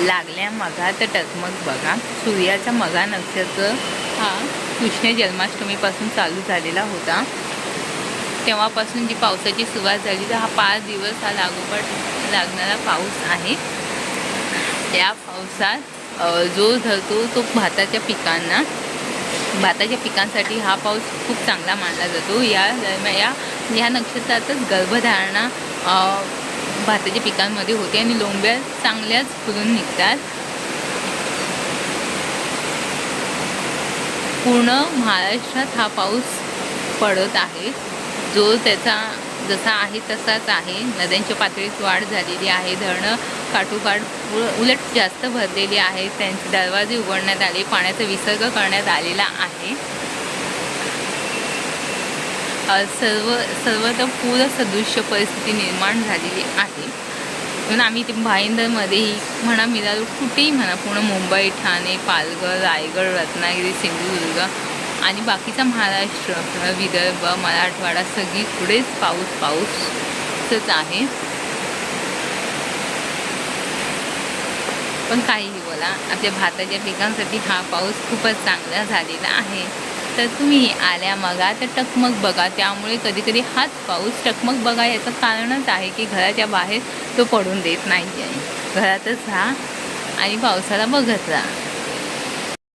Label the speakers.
Speaker 1: लागल्या मगा तर टकमक बघा. सूर्याचा मगा नक्षत्र हा कृष्ण जन्माष्टमीपासून चालू झालेला होता. तेव्हापासून जी पावसाची सुरुवात झाली तर हा पाच दिवस हा लागोपाठ लागणारा पाऊस आहे. या पावसात जो धरतो तो भाताच्या पिकांना भाताच्या पिकांसाठी हा पाऊस खूप चांगला मानला जातो. या दरम्यान या या नक्षत्रातच गर्भधारणा भाताच्या पिकांमध्ये होते आणि लोंब्या चांगल्याच फुलून निघतात. पूर्ण महाराष्ट्रात हा पाऊस पडत आहे. जो त्याचा जसा आहे तसाच आहे. नद्यांच्या पातळीत वाढ झालेली आहे. धरणं काठोकाठ उलट जास्त भरलेली आहे त्यांचे दरवाजे उघडण्यात आले. पाण्याचा विसर्ग करण्यात आलेला आहे. सर्व सर्वत्र पूर सदृश्य परिस्थिती निर्माण झालेली आहे. म्हणून आम्ही ते भाईंदरमध्येही म्हणा मिराल कुठेही म्हणा पूर्ण मुंबई ठाणे पालघर रायगड रत्नागिरी सिंधुदुर्ग आणि बाकीचा महाराष्ट्र विदर्भ मराठवाडा सगळीकडेच पाऊस पाऊसच आहे. पण काहीही बोला आपल्या भाताच्या पिकांसाठी हा पाऊस खूपच चांगला झालेला आहे. तर तुम्ही आल्या मगा तर टकमक बघा. त्यामुळे कधीकधी हाच पाऊस टकमक बघा याचं कारणच आहे की घराच्या बाहेर तो पडून देत नाही आहे घरातच राहा आणि पावसाला बघत राहा.